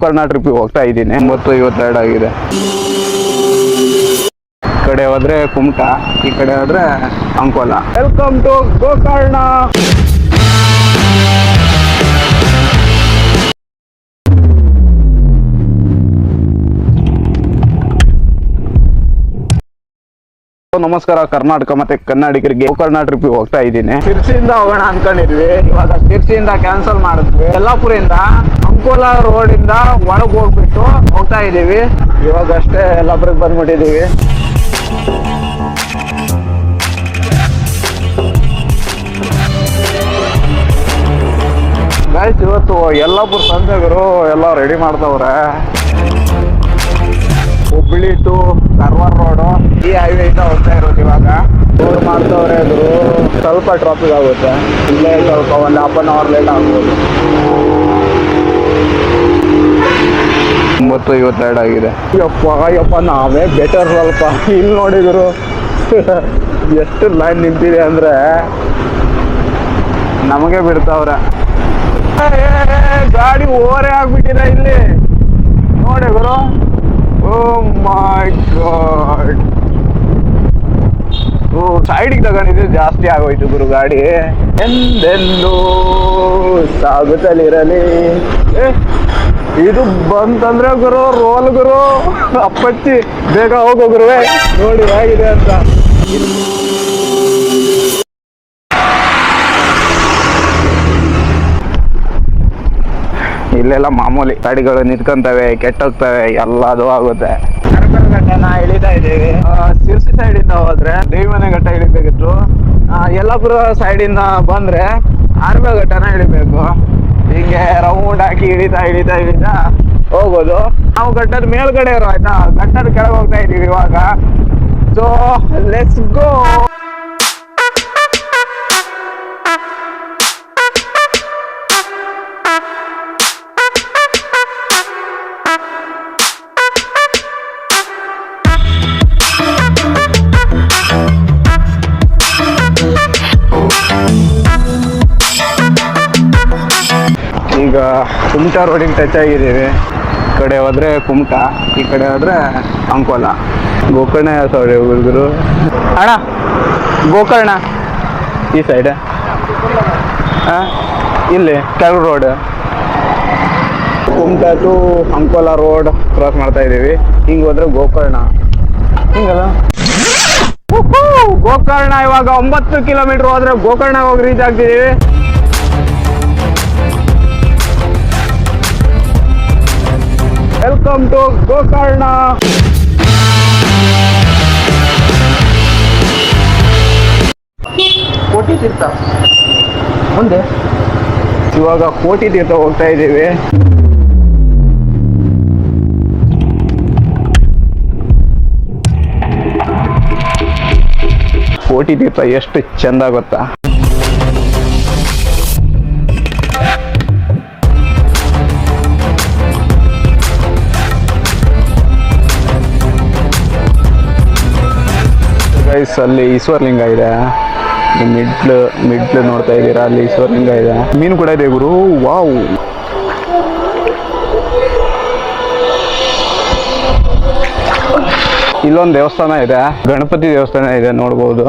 Gokarna trip ಹೋಗ್ತಾ ಇದ್ದೀನಿ. ಒಂಬತ್ತು ಐವತ್ತೆರಡು ಆಗಿದೆ. ಈ ಕಡೆ ಹೋದ್ರೆ ಕುಮಟ, ಈ ಕಡೆ ಹೋದ್ರೆ ಅಂಕೋಲ. Welcome to Gokarna. ನಮಸ್ಕಾರ, ಕರ್ನಾಟಕ ಮತ್ತೆ ಕನ್ನಡಿಗರಿಗೆ ಗೋಕರ್ಣ ಟ್ರಿಪ್ ಹೋಗ್ತಾ ಇದ್ದೀನಿ. ತಿರ್ಸಿಯಿಂದ ಹೋಗೋಣ ಅನ್ಕೊಂಡಿದ್ವಿ. ಇವಾಗ ತಿರ್ಸಿಯಿಂದ ಕ್ಯಾನ್ಸಲ್ ಮಾಡಿದ್ವಿ. ಯಲ್ಲಾಪುರಿಂದ ಅಂಕೋಲ ರೋಡ್ ಇಂದ ಒಳಗ್ ಹೋಗ್ಬಿಟ್ಟು ಹೋಗ್ತಾ ಇದೀವಿ ಇವಾಗ ಅಷ್ಟೇ ಯಲ್ಲಾಪುರಕ್ಕೆ ಬಂದ್ಬಿಟ್ಟಿದೀವಿ ಗಾಯ್ಸ್ ಇವತ್ತು ಯಲ್ಲಾಪುರ ಸಂಜೆಗರು ಎಲ್ಲ ರೆಡಿ ಮಾಡ್ತವ್ರೆ ಹುಬ್ಳಿ ಟು ಕಾರವಾರ ರೋಡು. ಈ ಹೈವೇ ಇಂದ ಹೋಗ್ತಾ ಇರೋದು ಇವಾಗ. ಮಾಡ್ತವ್ರೆ ಅದು. ಸ್ವಲ್ಪ ಟ್ರಾಫಿಕ್ ಆಗುತ್ತೆ. ಇಲ್ಲೇ ಸ್ವಲ್ಪ ಒಂದು ಹಾಫ್ ಅನ್ ಅವರ್ ಲೇಟ್ ಆಗ್ಬೋದು. ಒಂಬತ್ತು ಐವತ್ತೆರಡು ಆಗಿದೆ. ಯಪ್ಪ ಯಪ್ಪ, ನಾವೇ ಬೆಟರ್ ಸ್ವಲ್ಪ. ಇಲ್ಲಿ ನೋಡಿದ್ರು ಎಷ್ಟು ಲೈನ್ ನಿಂತಿದೆ ಅಂದ್ರೆ ನಮಗೆ ಬಿಡ್ತಾವ್ರೆ. ಗಾಡಿ ಓರೆ ಆಗ್ಬಿಟ್ಟಿದೆ ಇಲ್ಲಿ. ನೋಡಿ ಗುರು. ಓ ಮೈ ಗಾಡ್ ಓ ತಗೊಂಡಿದ್ದು ಜಾಸ್ತಿ ಆಗೋಯ್ತು ಗುರು ಗಾಡಿ ಎಂದೆಂದು ಸಾಗುತ್ತಲಿರಲಿ. ಇದು ಬಂತಂದ್ರೆ ಗುರು ರೋಲ್ ಗುರು ಅಪ್ಪಚ್ಚಿ ಬೇಗ ಹೋಗೋ ಗುರುವೆ. ನೋಡಿ ಹೇಗಿದೆ ಅಂತ. ಇಲ್ಲೆಲ್ಲ ಮಾಮೂಲಿ ಗಾಡಿಗಳು ನಿಂತ್ಕೊಂತವೆ ಕೆಟ್ಟೋಗ್ತವೆ ಎಲ್ಲದು ಆಗುತ್ತೆ. ನಾ ಇಳಿತಾ ಇದ್ದೀವಿ. ಆ, ಶಿರ್ಸಿ ಸೈಡ್ ಇಂದ ಹೋದ್ರೆ ಯಲ್ಲಾಪುರ ಸೈಡ್ ಇಂದ ಬಂದ್ರೆ ಆರ್ಮೆ ಘಟ್ಟನ ಇಳಿಬೇಕು ಹಿಂಗೆ ರೌಂಡ್ ಹಾಕಿ ಇಳಿತಾ ಇಳಿತಾ ಇಳಿತಾ ಹೋಗೋದು. ನಾವು ಘಟ್ಟದ ಮೇಲ್ಗಡೆ ಇರೋ, ಆಯ್ತಾ? ಘಟ್ಟದ ಕೆಳಗೆ ಹೋಗ್ತಾ ಇದೀವಿ ಇವಾಗ. ಸೊ ಲೆಟ್ಸ್ ಗೋ ಈಗ ಕುಮಟಾ ರೋಡಿಗೆ ಟಚ್ ಆಗಿದ್ದೀವಿ. ಈ ಕಡೆ ಹೋದ್ರೆ ಕುಮಟಾ, ಈ ಕಡೆ ಹೋದ್ರೆ ಅಂಕೋಲ. ಗೋಕರ್ಣ ಸಾರಿ ಹುಡುಗರು ಅಣ್ಣ, ಗೋಕರ್ಣ. ಈ ಸೈಡ್ ಇಲ್ಲಿ ಕೆಳಗು road Kumta to Ankola road cross ಮಾಡ್ತಾ ಇದ್ದೀವಿ. ಹಿಂಗೆ ಹೋದ್ರೆ ಗೋಕರ್ಣ. ಹಿಂಗಲ್ಲ! ಗೋಕರ್ಣ ಇವಾಗ ಒಂಬತ್ತು ಕಿಲೋಮೀಟರ್ ಹೋದ್ರೆ ಗೋಕರ್ಣ ಹೋಗಿ reach ಆಗ್ತಿದ್ದೀವಿ. Welcome to Gokarna Koti Teertha. ಮುಂದೆ. ಇವಾಗ ಕೋಟಿ ತೀರ್ಥ ಹೋಗ್ತಾ ಇದ್ದೀವಿ. ಕೋಟಿ ತೀರ್ಥ ಎಷ್ಟು ಚಂದ ಗೊತ್ತಾ? ಗೈಸ್ ಅಲ್ಲಿ ಈಶ್ವರಲಿಂಗ ಇದೆ. ಮಿಡ್ಲ್ ಮಿಡ್ಲ್ ನೋಡ್ತಾ ಇದ್ದೀರಾ, ಅಲ್ಲಿ ಈಶ್ವರಲಿಂಗ ಇದೆ. ಮೀನು ಕೂಡ ಇದೆ ಗುರು. ವಾವ್. ಇಲ್ಲೊಂದು ದೇವಸ್ಥಾನ ಇದೆ. ಗಣಪತಿ ದೇವಸ್ಥಾನ ಇದೆ, ನೋಡ್ಬೋದು.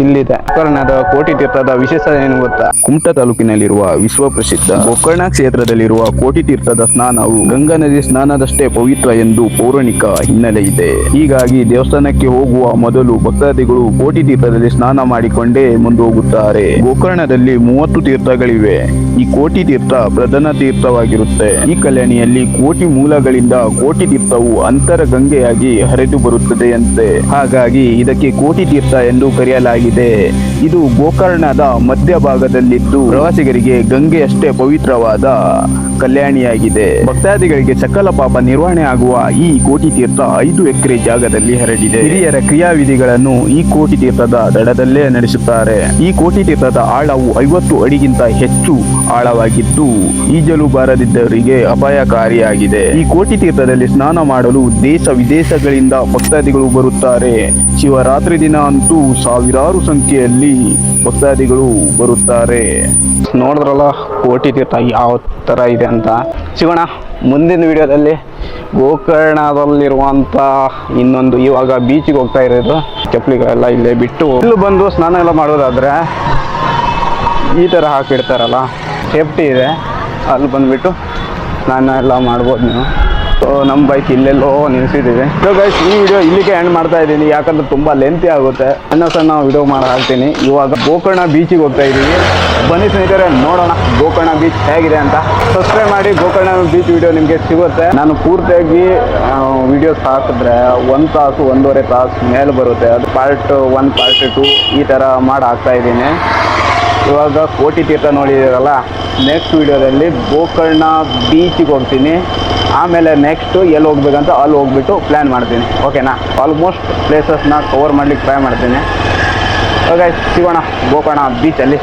ಇಲ್ಲಿದೆ. ಗೋಕರ್ಣದ ಕೋಟಿ ತೀರ್ಥದ ವಿಶೇಷ ಏನು ಗೊತ್ತಾ? ಕುಮಟ ತಾಲೂಕಿನಲ್ಲಿರುವ ವಿಶ್ವ ಪ್ರಸಿದ್ಧ ಗೋಕರ್ಣ ಕ್ಷೇತ್ರದಲ್ಲಿರುವ ಕೋಟಿ ತೀರ್ಥದ ಸ್ನಾನವು ಗಂಗಾ ನದಿ ಸ್ನಾನದಷ್ಟೇ ಪವಿತ್ರ ಎಂದು ಪೌರಾಣಿಕ ಹಿನ್ನೆಲೆ ಇದೆ. ಹೀಗಾಗಿ ದೇವಸ್ಥಾನಕ್ಕೆ ಹೋಗುವ ಮೊದಲು ಭಕ್ತಾದಿಗಳು ಕೋಟಿ ತೀರ್ಥದಲ್ಲಿ ಸ್ನಾನ ಮಾಡಿಕೊಂಡೇ ಮುಂದೋಗುತ್ತಾರೆ. ಗೋಕರ್ಣದಲ್ಲಿ ಮೂವತ್ತು ತೀರ್ಥಗಳಿವೆ. ಈ ಕೋಟಿ ತೀರ್ಥ ಪ್ರಧಾನ ತೀರ್ಥವಾಗಿರುತ್ತೆ. ಈ ಕಲ್ಯಾಣಿಯಲ್ಲಿ ಕೋಟಿ ಮೂಲಗಳಿಂದ ಕೋಟಿ ತೀರ್ಥವು ಅಂತರ ಗಂಗೆಯಾಗಿ ಹರಿದು ಬರುತ್ತದೆಯಂತೆ. ಹಾಗಾಗಿ ಇದಕ್ಕೆ ಕೋಟಿ ತೀರ್ಥ ಎಂದು ಕರೆಯಲಾಗಿದೆ ಆಗಿದೆ ಇದು ಗೋಕರ್ಣದ ಮಧ್ಯಭಾಗದಲ್ಲಿದ್ದು ಪ್ರವಾಸಿಗರಿಗೆ ಗಂಗೆಯಷ್ಟೇ ಪವಿತ್ರವಾದ ಕಲ್ಯಾಣಿಯಾಗಿದೆ. ಭಕ್ತಾದಿಗಳಿಗೆ ಸಕಲ ಪಾಪ ನಿರ್ವಹಣೆ ಆಗುವ ಈ ಕೋಟಿ ತೀರ್ಥ ಐದು ಎಕರೆ ಜಾಗದಲ್ಲಿ ಹರಡಿದೆ. ಹಿರಿಯರ ಕ್ರಿಯಾವಿಧಿಗಳನ್ನು ಈ ಕೋಟಿ ತೀರ್ಥದ ದಡದಲ್ಲೇ ನಡೆಸುತ್ತಾರೆ. ಈ ಕೋಟಿ ತೀರ್ಥದ ಆಳವು ಐವತ್ತು ಅಡಿಗಿಂತ ಹೆಚ್ಚು ಆಳವಾಗಿದ್ದು, ಈಜಲು ಬಾರದಿದ್ದವರಿಗೆ ಅಪಾಯಕಾರಿಯಾಗಿದೆ. ಈ ಕೋಟಿ ತೀರ್ಥದಲ್ಲಿ ಸ್ನಾನ ಮಾಡಲು ದೇಶ ವಿದೇಶಗಳಿಂದ ಭಕ್ತಾದಿಗಳು ಬರುತ್ತಾರೆ. ಶಿವರಾತ್ರಿ ದಿನ ಅಂತೂ ಸಾವಿರಾರು ಸಂಖ್ಯೆಯಲ್ಲಿ ಇಲ್ಲಿ ಭಕ್ತಾದಿಗಳು ಬರುತ್ತಾರೆ. ನೋಡಿದ್ರಲ್ಲ, ಕೋಟಿ ತೀರ್ಥ ಯಾವ ಥರ ಇದೆ ಅಂತ. ಸಿಗೋಣ, ಮುಂದಿನ ವಿಡಿಯೋದಲ್ಲಿ ಗೋಕರ್ಣದಲ್ಲಿರುವಂಥ ಇನ್ನೊಂದು ಇವಾಗ ಬೀಚಿಗೆ ಹೋಗ್ತಾ ಇರೋದು. ಚಪ್ಪಲಿಗಳೆಲ್ಲ ಇಲ್ಲೇ ಬಿಟ್ಟು ಇಲ್ಲಿ ಬಂದು ಸ್ನಾನ ಎಲ್ಲ ಮಾಡೋದಾದರೆ ಈ ಥರ ಹಾಕಿಡ್ತಾರಲ್ಲ. ಸೇಫ್ಟಿ ಇದೆ. ಅಲ್ಲಿ ಬಂದುಬಿಟ್ಟು ಸ್ನಾನ ಎಲ್ಲ ಮಾಡ್ಬೋದು ನೀವು. ಸೊ ನಮ್ಮ ಬೈಕ್ ಇಲ್ಲೆಲ್ಲೋ ನಿಲ್ಸಿದ್ದೀವಿ ಸೊ ಗೈಸ್ ಈ ವಿಡಿಯೋ ಇಲ್ಲಿಗೆ ಎಂಡ್ ಮಾಡ್ತಾ ಇದ್ದೀನಿ. ಯಾಕಂದ್ರೆ ತುಂಬ ಲೆಂತಿ ಆಗುತ್ತೆ. ಸಣ್ಣ ಸಣ್ಣ ವಿಡಿಯೋ ಮಾಡಿ ಹಾಕ್ತೀನಿ ಇವಾಗ ಗೋಕರ್ಣ ಬೀಚಿಗೆ ಹೋಗ್ತಾ ಇದ್ದೀವಿ. ಬನ್ನಿ ಸ್ನೇಹಿತರೆ, ನೋಡೋಣ ಗೋಕರ್ಣ ಬೀಚ್ ಹೇಗಿದೆ ಅಂತ. ಸಬ್ಸ್ಕ್ರೈಬ್ ಮಾಡಿ ಗೋಕರ್ಣ ಬೀಚ್ ವಿಡಿಯೋ ನಿಮಗೆ ಸಿಗುತ್ತೆ. ನಾನು ಪೂರ್ತಿಯಾಗಿ ವಿಡಿಯೋಸ್ ಹಾಕಿದ್ರೆ ಒಂದು ತಾಸು, ಒಂದೂವರೆ ತಾಸು ಮೇಲೆ ಬರುತ್ತೆ. ಅದು ಪಾರ್ಟ್ ಒನ್ ಪಾರ್ಟ್ ಟು ಈ ಥರ ಮಾಡಿ ಹಾಕ್ತಾ ಇದ್ದೀನಿ. ಇವಾಗ ಕೋಟಿ ತೀರ್ಥ ನೋಡಿದಿರಲ್ಲ ನೆಕ್ಸ್ಟ್ ವಿಡಿಯೋದಲ್ಲಿ ಗೋಕರ್ಣ ಬೀಚಿಗೆ ಹೋಗ್ತೀನಿ. ಆಮೇಲೆ ನೆಕ್ಸ್ಟು ಎಲ್ಲಿ ಹೋಗ್ಬೇಕಂತ ಅಲ್ಲಿ ಹೋಗ್ಬಿಟ್ಟು ಪ್ಲ್ಯಾನ್ ಮಾಡ್ತೀನಿ. ಓಕೆನಾ ಆಲ್ಮೋಸ್ಟ್ ಪ್ಲೇಸಸ್ನ ಕವರ್ ಮಾಡ್ಲಿಕ್ಕೆ ಟ್ರೈ ಮಾಡ್ತೀನಿ. ಓಕೆ ಸಿಗೋಣ, ಗೋಕರ್ಣ ಬೀಚಲ್ಲಿ